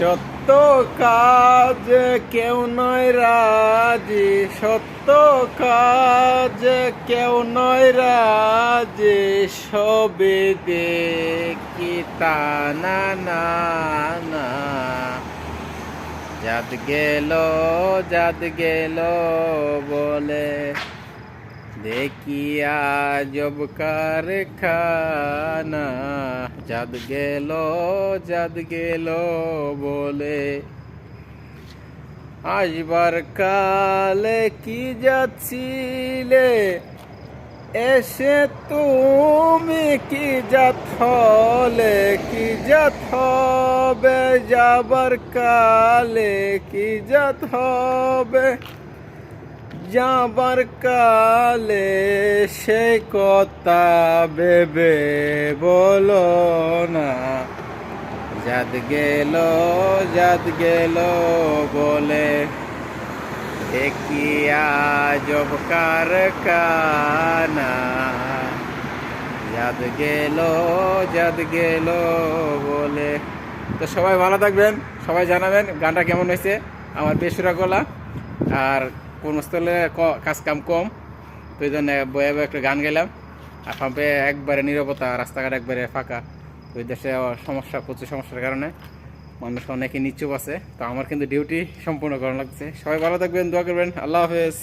সত্য কাজ কেউ নয় রাজি। সত্য কাজ কেউ নয় রাজি। সবে দেখি তা না না যাদ গেল যাদ গেল বলে দেখিয়া জব কারখানা, যাদ গেল যাদ গেল বলে। আসবার কালে কি যাচ্ছিলে এসে তুমি কি যাত হলে, কি যাত হবে যাবার কালে, কি যাত হবে? যাবার কালে সে কথা ভেবে বলো না। যাদ গেল যাদ গেল বলে দেখিয়া জব কারখানা যাদ গেল যাদ গেল বলে। তো সবাই ভালো থাকবেন, সবাই জানাবেন গানটা কেমন হয়েছে, আমার বেসুরা গলা। আর কর্মস্থলে কাজ কাম কম, তো এই জন্য বয়ে বয়ে একটা গান গেলাম আর পাম্পে একবারে নিরবতা, রাস্তাঘাট একবারে ফাঁকা। তো এই দেশে সমস্যা, প্রচুর সমস্যার কারণে মানুষ অনেকে নিচুপ আছে। তো আমার কিন্তু ডিউটি সম্পূর্ণ করা লাগছে। সবাই ভালো থাকবেন, দোয়া করবেন। আল্লাহ হাফেজ।